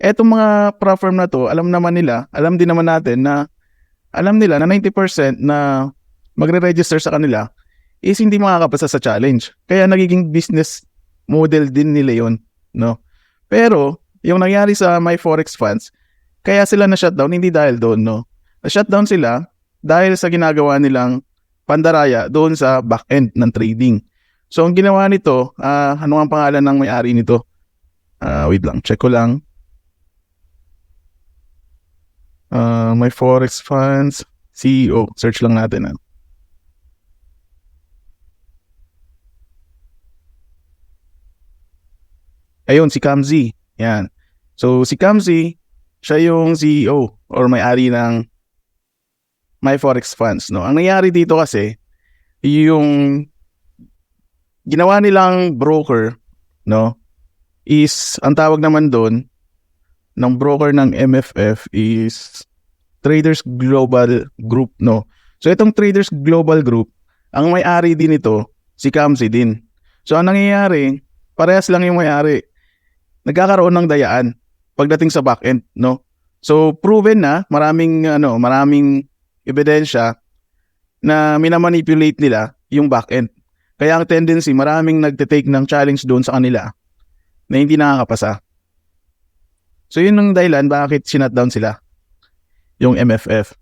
Etong mga firm na to, alam naman nila, alam din naman natin na alam nila na 90% na magre-register sa kanila is hindi makakapasa sa challenge. Kaya nagiging business model din nila yon, no? Pero yung nangyari sa My Forex Funds, kaya sila na shutdown hindi dahil doon, no? Na-shutdown sila dahil sa ginagawa nilang pandaraya doon sa back-end ng trading. So ang ginawa nito, ah, ano ang pangalan ng may-ari nito? Ah, wait lang, check ko lang. My Forex Funds CEO, search lang natin. ah. Ayun, si Kamzi. Yan. So, si Kamzi, siya yung CEO or may-ari ng My Forex Funds. No? Ang nangyari dito kasi, yung ginawa nilang broker, no, is, ang tawag naman doon, ng broker ng MFF is Traders Global Group, no. So, itong Traders Global Group, ang may-ari din ito, si Kamsi din. So, ang nangyayari, parehas lang yung may-ari. Nagkakaroon ng dayaan pagdating sa backend, no. So, proven na, maraming, ano, maraming ebidensya na minamanipulate nila yung backend. Kaya ang tendency, maraming nagte-take ng challenge doon sa kanila na hindi nakakapasa. So yun ang dahilan bakit sinutdown sila yung MFF.